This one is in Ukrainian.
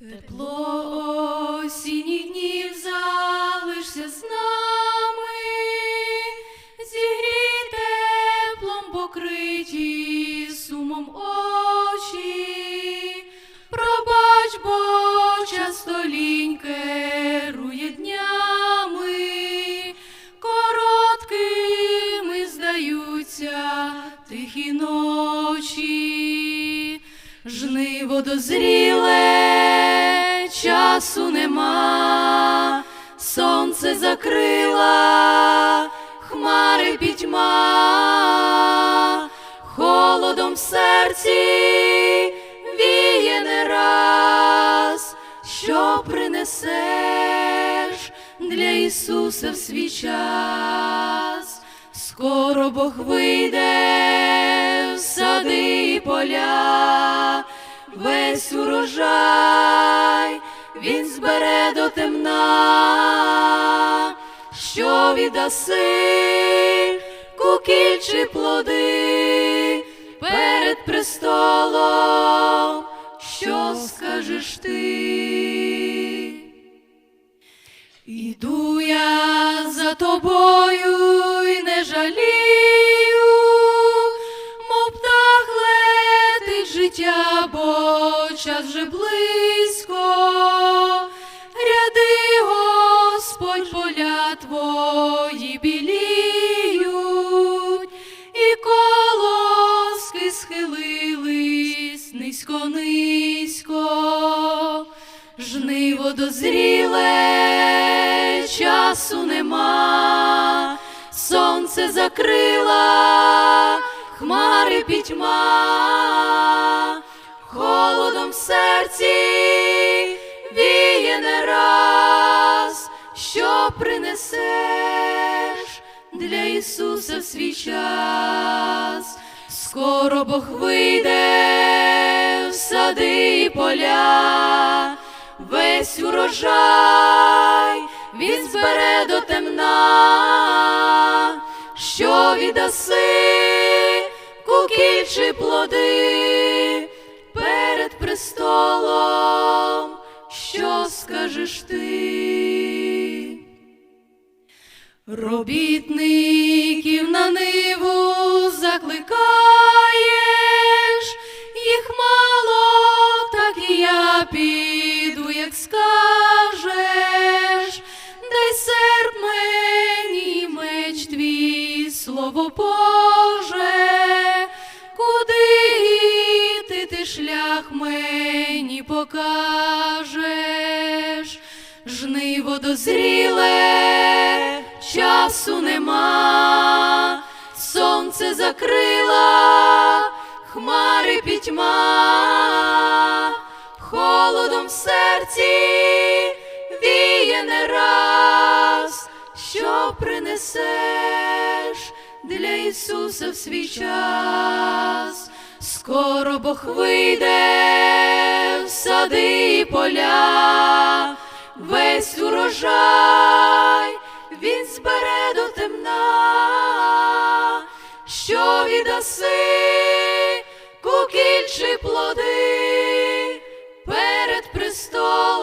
Тепло осінніх днів залишся з нами, зігрій теплом покриті сумом очі, пробач, бо часто лінь керує днями, короткими здаються тихі ночі. Жниво дозріле, часу нема, сонце закрила, хмари пітьма, холодом в серці віє не раз, що принесеш для Ісуса в свій час. Скоро Бог вийде в сади і поля, весь урожай він збере до темна, що віддаси кукіль чи плоди перед престолом, що скажеш ти? Іду я за тобою і не жалію, мов птах летить життя, бо час вже близько. Твої біліють, і колоски схилились низько-низько. Жниво дозріле, часу нема, сонце закрила, хмари пітьма, холодом в серці віє не раз, що принесеш для Ісуса в свій час. Скоро Бог вийде в сади і поля, весь урожай він збере до темна, що віддаси кукіль чи плоди перед престолом, що скажеш ти? Робітників на ниву закликаєш, їх мало, так і я піду, як скажеш, дай серп мені меч твій, слово Боже, куди йти ти шлях мені покажеш, жниво дозріле, часу нема, сонце закрила, хмари пітьма, холодом в серці віє не раз, що принесеш для Ісуса в свій час. Скоро Бог вийде в сади і поля, весь урожай що віддаси кукіль чи плоди перед престолом.